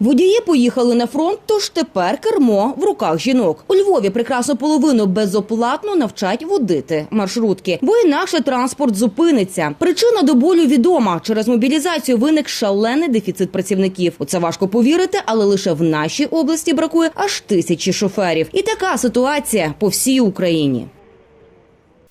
Водії поїхали на фронт, тож тепер кермо в руках жінок. У Львові прекрасну половину безоплатно навчать водити маршрутки, бо інакше транспорт зупиниться. Причина до болю відома. Через мобілізацію виник шалений дефіцит працівників. У це важко повірити, але лише в нашій області бракує аж тисячі шоферів. І така ситуація по всій Україні.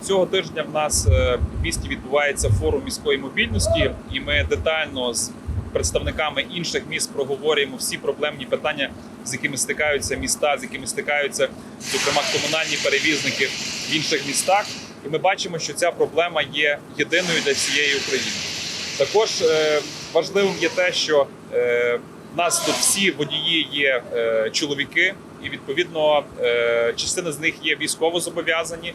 Цього тижня в нас е, в місті відбувається форум міської мобільності, і ми детально з представниками інших міст проговорюємо всі проблемні питання, з якими стикаються міста, з якими стикаються зокрема комунальні перевізники в інших містах. І ми бачимо, що ця проблема є єдиною для всієї України. Також е, важливим є те, що е, в нас тут всі водії є е, чоловіки, і відповідно е, частина з них є військово зобов'язані.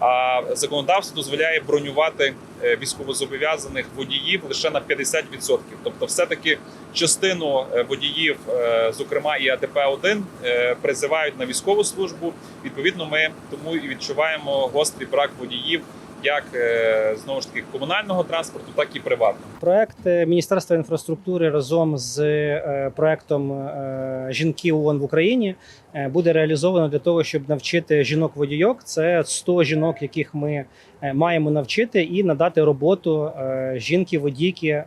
А законодавство дозволяє бронювати е, військовозобов'язаних водіїв лише на 50%. Тобто, все-таки частину е, водіїв, е, зокрема і АТП 1 призивають на військову службу. Відповідно, ми тому і відчуваємо гострий брак водіїв, як е, знову ж таки комунального транспорту, так і приватного. Проект е, Міністерства інфраструктури разом з е, проектом Жінки ООН в Україні буде реалізовано для того, щоб навчити жінок-водійок. Це 100 жінок, яких ми маємо навчити, і надати роботу жінки-водійки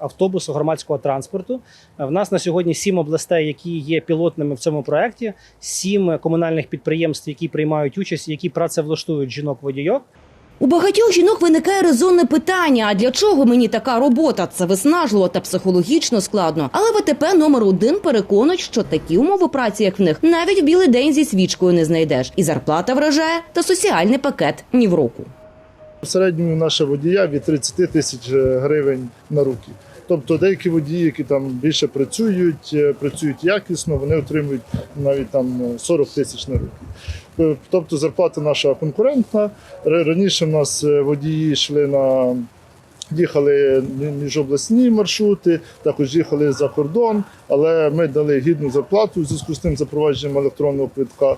автобусу громадського транспорту. В нас на сьогодні сім областей, які є пілотними в цьому проекті, сім комунальних підприємств, які приймають участь, які працевлаштують жінок-водійок. У багатьох жінок виникає резонне питання: а для чого мені така робота? Це виснажливо та психологічно складно. Але ВТП номер один переконують, що такі умови праці, як в них, навіть в білий день зі свічкою не знайдеш. І зарплата вражає, та соціальний пакет ні в року. В середньому наша водія від 30 тисяч гривень на руки. Тобто деякі водії, які там більше працюють, е, працюють якісно, вони отримують навіть там е, 40 тисяч на руки. Е, Тобто зарплата наша конкурентна. Раніше в нас е, водії йшли на їхали міжобласні маршрути, також їхали за кордон, але ми дали гідну зарплату у зв'язку з тим запровадженням електронного квитка.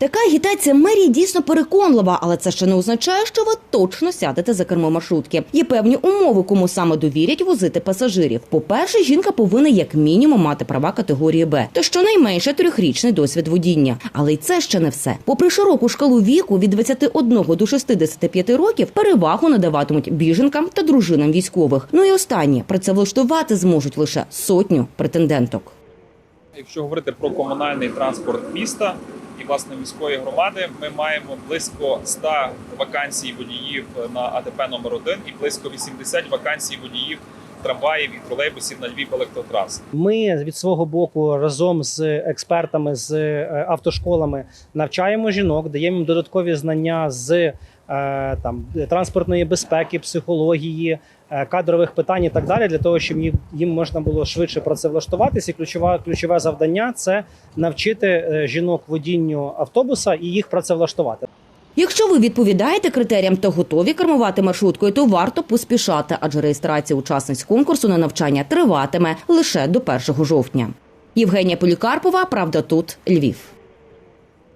Така агітація мерії дійсно переконлива, але це ще не означає, що ви точно сядете за кермо маршрутки. Є певні умови, кому саме довірять возити пасажирів. По-перше, жінка повинна як мінімум мати права категорії Б, та щонайменше трьохрічний досвід водіння. Але й це ще не все. Попри широку шкалу віку від 21 до 65 років, перевагу надаватимуть біженкам та дружинам військових. Ну і останнє працевлаштувати зможуть лише сотню претенденток. Якщо говорити про комунальний транспорт міста і власне міської громади, ми маємо близько 100 вакансій водіїв на АТП номер 1 і близько 80 вакансій водіїв трамваїв і тролейбусів на Львів електротрас. Ми від свого боку разом з експертами з е, автошколами навчаємо жінок, даємо їм додаткові знання з там транспортної безпеки, психології, е, кадрових питань і так далі, для того, щоб їм, можна було швидше працевлаштуватися. І ключове, ключове завдання це навчити е, жінок водінню автобуса і їх працевлаштувати. Якщо ви відповідаєте критеріям та готові кермувати маршруткою, то варто поспішати, адже реєстрація учасниць конкурсу на навчання триватиме лише до 1 жовтня. Євгенія Полікарпова, правда, тут Львів.